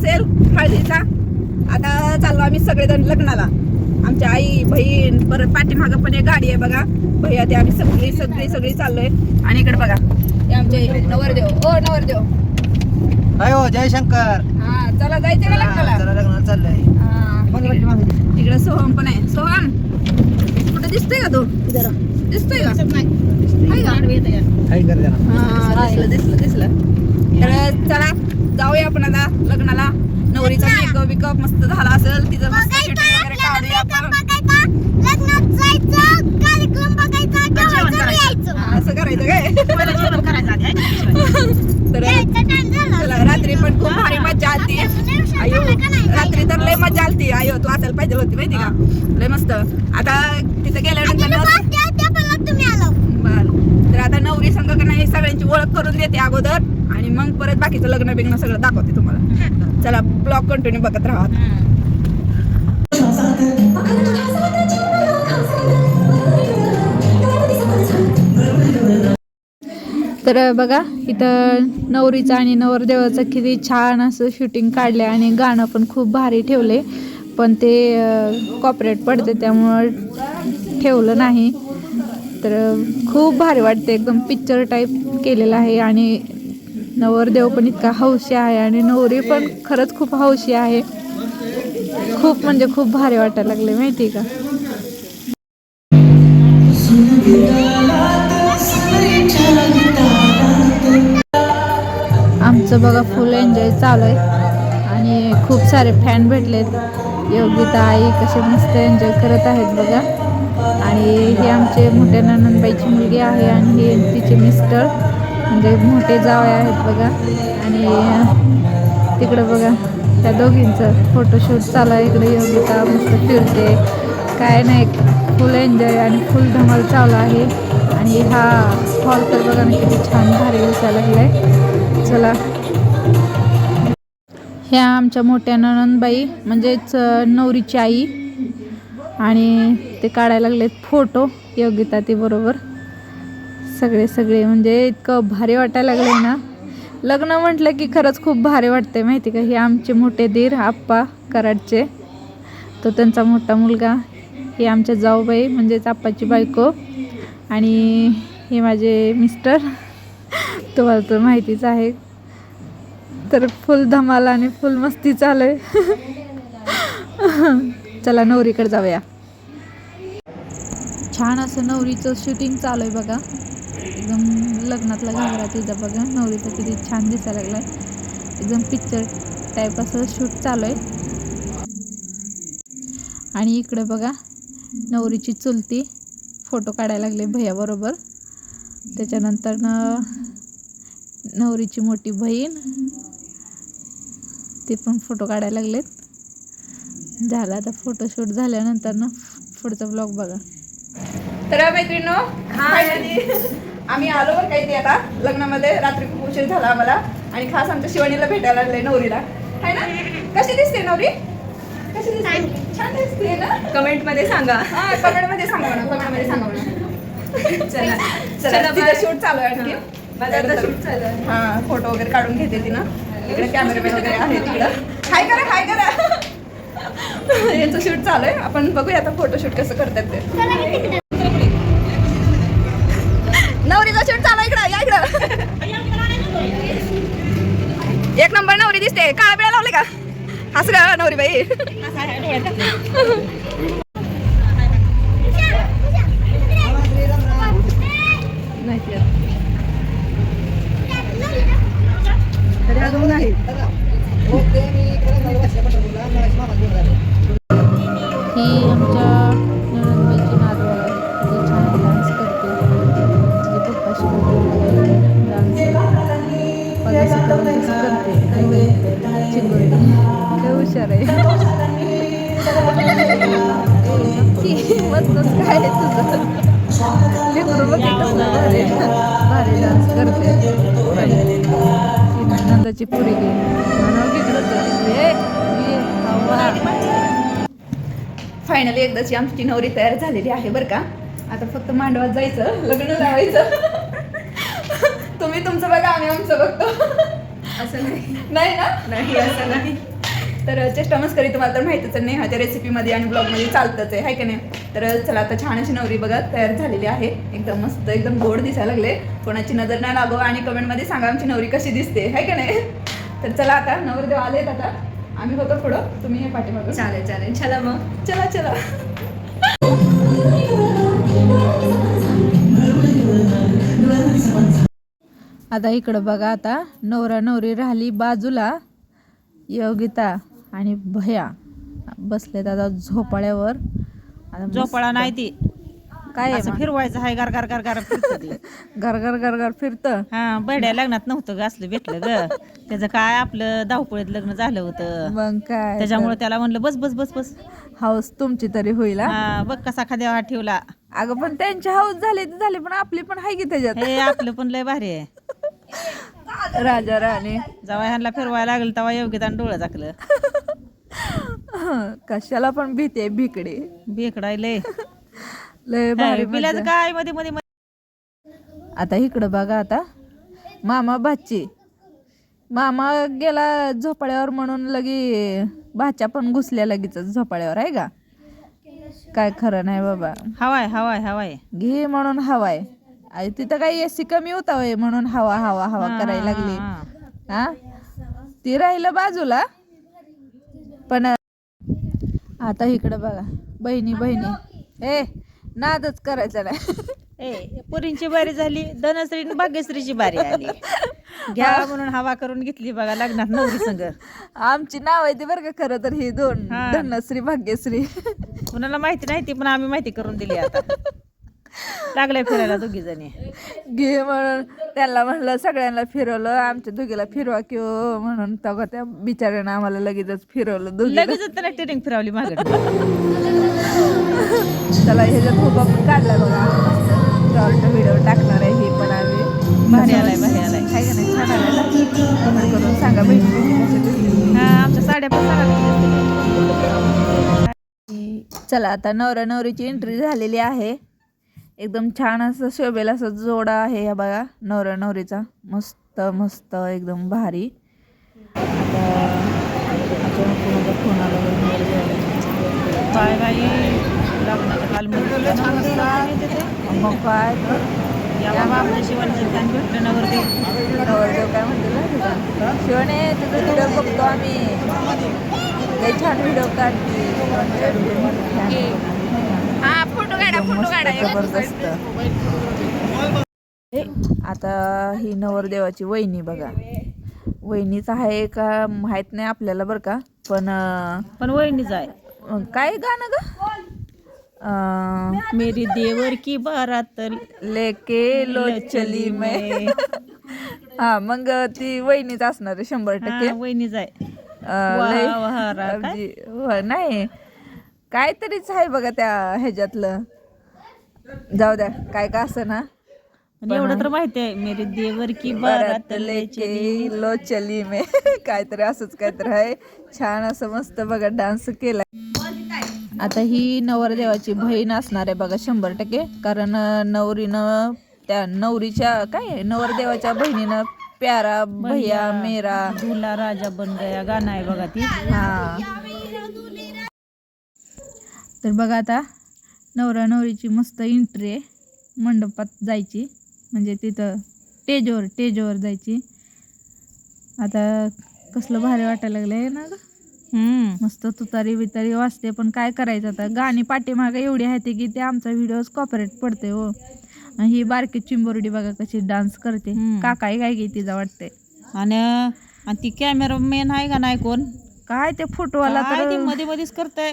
असेल हळदीचा. आता चाललो आम्ही सगळेजण लग्नाला. आमच्या आई बहीण परत पाठीमागं पण एक गाडी आहे बघा. भैया ते आम्ही सगळी सगळी सगळी चाललोय. आणि इकडे बघा. हे आमचे नवरदेव. ओ नवरदेव. हो जयशंकर हा चला जायचं का लग्नाला? लग्नाला चाललंय. हा, तिकडे सोहम पण आहे. सोहम कुठे दिसतोय का तू? दिसतोय का? हा दिसलं दिसलं दिसलं. तर चला जाऊया आपण आता लग्नाला. नवरीचा मेकअप बिकअप मस्त झाला असेल तिचं मस्त वगैरे काढूया आपण हा, असं करायचं काय तर चला रात्री पण खूप भारी मजा आलती अयो रात्री तर लय मजा आलती अयो तू असायला पाहिजे होती माहिती का लय मस्त आता तिथे गेल्यानंतर ना- बर तर आता नवरी संघ का नाही सगळ्यांची ओळख करून देते अगोदर आणि मग परत बाकीचं लग्न बिग्न सगळं दाखवते तुम्हाला. चला ब्लॉग कंटिन्यू बघत राहा. तर बघा इथं नवरीचं आणि नवरदेवाचं किती छान असं शूटिंग काढले आणि गाणं पण खूप भारी ठेवले पण ते कॉपरेट पडते त्यामुळं ठेवलं नाही. तर खूप भारी वाटते एकदम पिक्चर टाईप केलेलं आहे आणि नवरदेव पण इतका हौशी आहे आणि नवरी पण खरंच खूप हौशी आहे. खूप म्हणजे खूप भारी वाटायला लागले माहिती आहे का? आमचं बघा फुल एन्जॉय चालू आहे. आणि खूप सारे फॅन भेटलेत. योगिता आई कसे मस्त एन्जॉय करत आहेत बघा. आणि हे आमचे मोठ्या ननंदबाईची मुलगी आहे आणि हे तिचे मिस्टर म्हणजे मोठे जावळे आहेत बघा. आणि तिकडं बघा त्या दोघींचं फोटोशूट चालू आहे. इकडे योगिता मस्त फिरते. काय नाही फुल एन्जॉय आणि फुल धमाल चालू आहे. आणि हा हॉल तर बघा ना किती छान भारी दिसायला लागलाय. चला. ह्या आमच्या मोठ्या ननंदबाई म्हणजेच नवरीची आई. आणि ते काढायला लागलेत फोटो योगिता ते बरोबर. सगळे सगळे. म्हणजे इतकं भारी वाटायला लागले ना. लग्न म्हटलं की खरंच खूप भारी वाटते माहिती का? हे आमचे मोठे दीर आप्पा कराडचे. तो त्यांचा मोठा मुलगा. हे आमच्या जाऊबाई म्हणजेच आप्पाची बायको. आणि हे माझे मिस्टर. तुम्हाला तर माहितीच आहे. तर फुल धमाल आणि फुल मस्ती चालू आहे. चला नवरीकडे जाऊया. छान असं नवरीचं शूटिंग चालू आहे बघा. एकदम लग्नातला घागरा तिचा बघा. नवरीचं किती छान दिसायला लागलाय. एकदम पिक्चर टाईप असं शूट चालू आहे. आणि इकडे बघा नवरीची चुलती फोटो काढायला लागले भैयाबरोबर त्याच्यानंतर नवरीची मोठी बहीण ते पण फोटो काढायला लागलेत. झाला आता फोटोशूट झाल्यानंतर ना पुढचा ब्लॉग बघा. तर मैत्रिणो आम्ही आलो बरं काही ते आता. लग्नामध्ये रात्री खूप उशीर झाला आम्हाला. आणि खास आमच्या शिवानीला भेटायला लागले नवरीला. आहे ना? कशी दिसते नवरी? कशी दिसते? छान दिसते ना? कमेंटमध्ये सांगा. हा कमेंटमध्ये सांगा ना. कमेंटमध्ये सांगा ना. चला चला. तिचं. शूट चालू आहे आणखी. माझं आता shoot चालू आहे. हा फोटो वगैरे काढून घेते ती ना इकडे कॅमेरामॅन वगैरे आहे तिकडं. हाय करा हाय करा. यांचं शूट चालू आहे. आपण बघूया आता फोटो शूट कसं करतात ते. नवरीचा शूट चालू इकडं या इकडं. एक नंबर नवरी दिसते. काळा बिळा लावले का? हस ग नवरी बाई. ही आमच्या हुशार आहे. ती मस्तच काय आहे तुझं. लेकरू बघ की कसलं भारी भारी डान्स करते. नंदाची पुरी घे. फायनली एकदाची आमची नवरी तयार झालेली आहे बरं का? आता फक्त मांडवात जायचं लग्न लावायचं. तुम्ही तुमचं बघा आम्ही आमचं बघतो. असं नाही. नाही ना? नाही असं नाही. तर चेष्टा मस्करी तुम्हाला तर माहितीच आहे नेहाच्या रेसिपीमध्ये आणि ब्लॉगमध्ये चालतंच आहे हाय का नाही? तर चला आता छान अशी नवरी बघा तयार झालेली आहे. एकदम मस्त एकदम गोड दिसायला लागले. कोणाची नजर नाही लागो आणि कमेंटमध्ये सांगा आमची नवरी कशी दिसते हाय का नाही? तर चला आता नवरदेव आलेत आता. आम्ही होतो पुढं. तुम्ही हे पाठीमागं चालेल चालेल. चला मग. चला चला. आता इकडं बघा आता नवरा नवरी राहिली बाजूला. योगिता आणि भया. बसलेत आता झोपाळ्यावर. झोपाळा नाही ती. काय असं? फिरवायचं आहे गार गार गार गार फिरतं ते. गरगर गरगर फिरतं? हा बड्या लग्नात नव्हतं ग असलं भेटलं ग. त्याचं काय आपलं धावपळीत लग्न झालं होतं. मग काय त्याच्यामुळे त्याला म्हणलं बस बस बस बस. हाऊस तुमची तरी होईल. हा? हा बघ कसा खाद्या हात ठेवला. अगं पण त्यांची हाऊस झाली तर झाली पण आपली पण आहे की त्याच्यात. हे आपलं पण लय भारी आहे. राजा राणी. जेव्हा ह्यांना फिरवायला लागलं तेव्हा योग्यता डोळं टाकलं कशाला पण भीते भिकडे बेकडाय लय. लय भारी. काय? मध्ये मध्ये मध्ये- आता इकडं बघा आता. मामा भाची. मामा गेला झोपाळ्यावर म्हणून लगी भाच्या पण घुसल्या लगेच झोपाळ्यावर आहे का? काय खरं नाही बाबा. हवाय हवाय हवाय. घे म्हणून हवाय. आणि तिथं काही एसी कमी होता वय म्हणून हवा हवा हवा करायला लागली. हा. हा? ती राहिलं बाजूला. पण आता इकडं बघा. बहिणी बहिणी. ए नादच करायचा नाही. ए पुरींची बारी झाली. धनश्री आणि भाग्यश्रीची बारी आली. घ्या म्हणून हवा करून घेतली बघा लग्नात नवरी संग. आमची नाव आहे ती बरं का खरं तर ही दोन. हा. धनश्री भाग्यश्री. कुणाला माहिती नाही ती पण आम्ही माहिती करून दिली आता. लागल्या फिरायला दोघी जणी. घे म्हणून त्यांना म्हणलं सगळ्यांना फिरवलं आमच्या दोघीला फिरवा की म्हणून. तेव्हा त्या बिचाऱ्यानं आम्हाला लगेचच फिरवलं दोघी लगेच त्याला ट्रेनिंग फिरवली मागं. चला ह्याच्यात उभा पण काढला बघा. शॉर्ट व्हिडिओ टाकणार आहे ही पण आम्ही. भारी आलाय भारी आलाय. आहे का नाही? छान आलाय ना? कमेंट करून सांगा बहिणी. हा आमच्या साड्या पण सांगा चला आता नवरा नवरीची एंट्री झालेली आहे. एकदम छान असं शोभेल असं जोडा आहे या बघा नवरा नवरीचा. मस्त मस्त एकदम भारी. फोन आला बाई कालमध्ये मग काय भेटलं नवरदेव काय म्हणते शिवणे तुझं व्हिडिओ बघतो आम्ही. छान व्हिडिओ काढते हा जबरदस्त. हे, आता ही नवरदेवाची वहिनी बघा. वहिनीच आहे का माहीत नाही आपल्याला बरं का पण पण वहिनीच आहे. काय गाणं ग? अं, मेरी देवर की बारात लेके लो चली मैं. हा मग ती वहिनीच असणार आहे शंभर टक्के. हा, वहिनीच आहे. व- नाही. काहीतरीच आहे बघा त्या ह्याच्यातलं. जाऊ द्या काय का असं ना. पण एवढं तर माहिती आहे मेरी देवर की बारात लो चली. में. काहीतरी असंच काहीतरी आहे. छान असं मस्त बघा डान्स केला आता ही नवरदेवाची बहीण असणार आहे बघा शंभर टक्के. कारण अं, नवरीनं त्या नवरीच्या काय? नवरदेवाच्या बहिणीनं प्यारा भैया मेरा. झुला राजा बन गया गाणं आहे बघा ती. हा. तर बघा आता नवरा नवरीची मस्त एंट्री आहे. मंडपात जायची. म्हणजे तिथं टेजवर टेजवर जायची. आता कसलं भारी वाटायला लागलंय ना ग? मस्त तुतारी बितारी वाजते पण काय करायचं आता? गाणी पाठीमागे एवढी आहेत की ते आमचा व्हिडिओ कॉपरेट पडते हो. आणि ही बारकी चिंबोरडी बघा कशी डान्स करते. काकाई काय की तिचा वाटते आणि आणि ती कॅमेरा मेन आहे का नाही कोण? काय ते फोटोवाला तर मध्ये मध्येच करताय?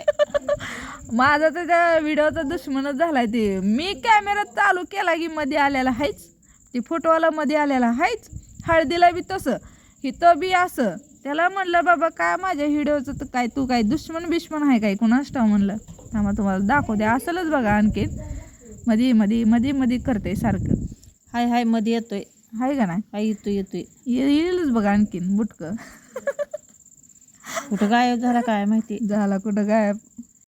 माझा तर त्या व्हिडिओचा दुश्मनच झालाय ते. मी कॅमेरा चालू केला की मध्ये आलेला हायच. ते फोटोवाला मध्ये आलेला हायच. हळदीला बी तसं. हिथं बी असं. त्याला म्हणलं बाबा काय माझ्या व्हिडिओचं तर काय तू काय दुश्मन बिश्मन आहे काय? कुणाच ठाव म्हणलं. थांबा तुम्हाला दाखवू द्या असलच बघा आणखीन. मध्ये मध्ये मध्ये मध्ये करते सारखं. हाय हायमध्ये येतोय. आहे का नाही? हाय येतोय येतोय. येईलच बघा आणखीन बुटकं. कुठं गायब झाला काय माहिती? झाला कुठं गायब?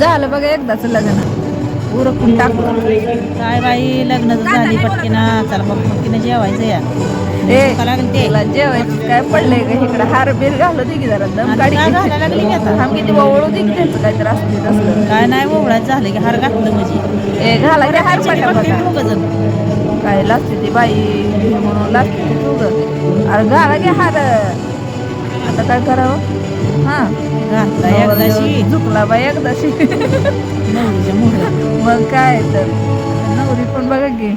झालं बघा एकदाच लग्न. उरकून टाकलं काय बाई लग्न तर झाली पटकीना. चला मग पटकीनं जेवायचं या. ए का लागेल ते. तुला जेवायचं काय पडलंय का इकडं हार बीर घालू दे की जरा. दम काय घालायला लागली की आता? थांब किती ओळू दे की त्यांचं काहीतरी असते तसलं. काय नाही ओवळायचं झालं की हार घातलं म्हणजे. ए घाला की हार दोघंजण. काय लागते ती बाई? म्हणून लागते ती तुझं अरे घाला की हार. आता काय करावं? हा घातला एकदाशी. झुकला बाई एकदाशी. नवरीच्या मग काय तर. नवरी पण बघा की.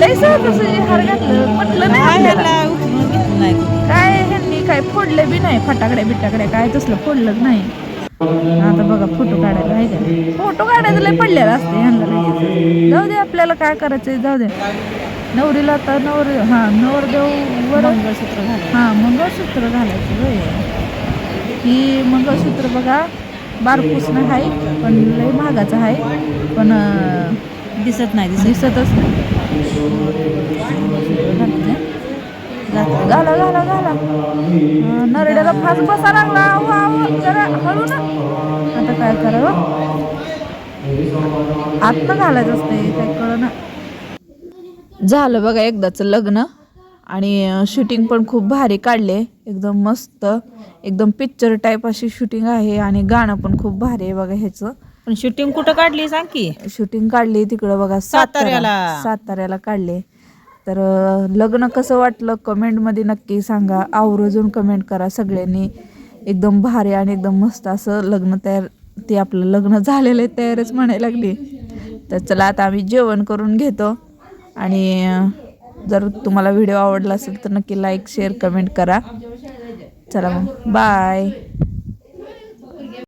लय सहज हार घातलं म्हटलं नाही काय ह्यांनी काय फोडले बी नाही फटाकडे बिटाकडे काय तसलं फोडलंच नाही. आता बघा फोटो काढायला आहे का फोटो काढायचं लय पडलेलं असते ह्यांना लगेच जाऊ दे आपल्याला काय करायचंय जाऊ दे. नवरीला आता नवर हा नवरदेव वर मंगळसूत्र घालायचं. हा मंगळसूत्र घालायचं ही मंगळसूत्र बघा बारपूसनं आहे पण लय महागाचं आहे पण दिसत नाही दिसत. दिसतच नाही. घाला घाला घाला. नरड्याला फास बसा लागला. जरा हळू ना. आता काय करावं? आतनं घालायचं असते काय कळ ना झालं बघा एकदाचं लग्न. आणि शूटिंग पण खूप भारी काढले. एकदम मस्त एकदम पिक्चर टाईप अशी शूटिंग आहे आणि गाणं पण खूप भारी आहे बघा ह्याचं. पण शूटिंग कुठं काढली सांग की? शूटिंग काढली तिकडं बघा साताऱ्याला. साताऱ्याला. काढले. तर लग्न कसं वाटलं कमेंटमध्ये नक्की सांगा. आवर्जून कमेंट करा सगळ्यांनी. एकदम भारी आणि एकदम मस्त असं लग्न तयार ते आपलं लग्न झालेलं आहे तयारच म्हणायला लागली. तर चला आता आम्ही जेवण करून घेतो. आणि जर तुम्हाला व्हिडिओ आवडला असेल तर नक्की लाईक शेअर कमेंट करा. चला मग. बाय.